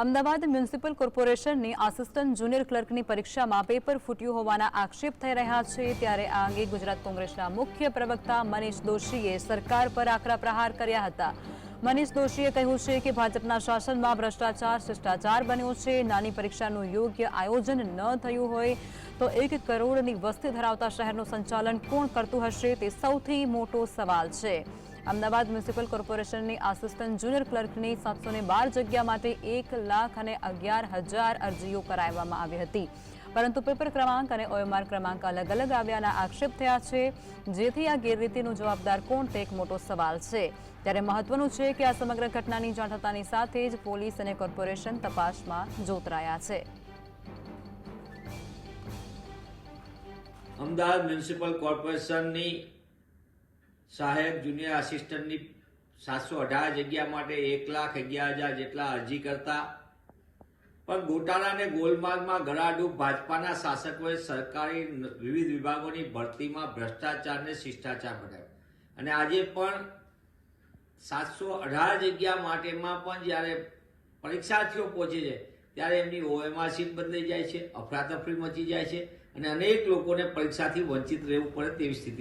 Ahmedabad municipal કોર્પોરેશનની assistant junior ક્લર્કની પરીક્ષામાં પેપર ફૂટ્યું હોવાના આક્ષેપ થઈ રહ્યા છે. ત્યારે આ અંગે ગુજરાત કોંગ્રેસના મુખ્ય પ્રવક્તા મનીષ દોશીએ સરકાર પર આકરા પ્રહાર કર્યા હતા. મનીષ દોશીએ કહ્યું છે કે ભાજપના શાસનમાં ભ્રષ્ટાચાર, શિષ્ટાચાર બન્યો છે. નાની પરીક્ષાનું યોગ્ય આયોજન ન થયું હોય તો એક કરોડની વસ્તી ધરાવતા શહેરનું સંચાલન કોણ કરતું હશે તે સૌથી મોટો સવાલ છે. અમદાવાદ મ્યુનિસિપલ કોર્પોરેશનની આસિસ્ટન્ટ જુનિયર ક્લર્કની સાતસો બાર જગ્યા માટે એક લાખ અને અગિયાર હજાર અરજીઓ કરાવવામાં આવી હતી. પરંતુ પેપર ક્રમાંક અને ઓએમઆર ક્રમાંક અલગ અલગ આવ્યાના આક્ષેપ થયા છે. જેથી આ ગેરરીતિનો જવાબદાર કોણ તે એક મોટો સવાલ છે. ત્યારે મહત્વનું છે કે આ સમગ્ર ઘટનાની જાણ થતાની સાથે જ પોલીસ અને કોર્પોરેશન તપાસમાં જોતરાયા છે. અમદાવાદ મ્યુનિસિપલ કોર્પોરેશનની સહાયક જુનિયર આસિસ્ટન્ટની સાતસો અઢાર જગ્યા માટે એક લાખ અગિયાર હજાર જેટલા અરજી કરતા. પણ ગોટાળાને ગોલમાલમાં ગળાડૂબ ભાજપાના શાસકોએ સરકારી વિવિધ વિભાગોની ભરતીમાં ભ્રષ્ટાચારને શિષ્ટાચાર બનાવ્યો. અને આજે પણ સાતસો અઢાર જગ્યા માટેમાં પણ જ્યારે પરીક્ષાર્થીઓ પહોંચે છે, ત્યારે એમની ઓએમઆર સીટ બદલાઈ જાય છે, અફરાતફરી મચી જાય છે અને અનેક લોકોને પરીક્ષાથી વંચિત રહેવું પડે તેવી સ્થિતિ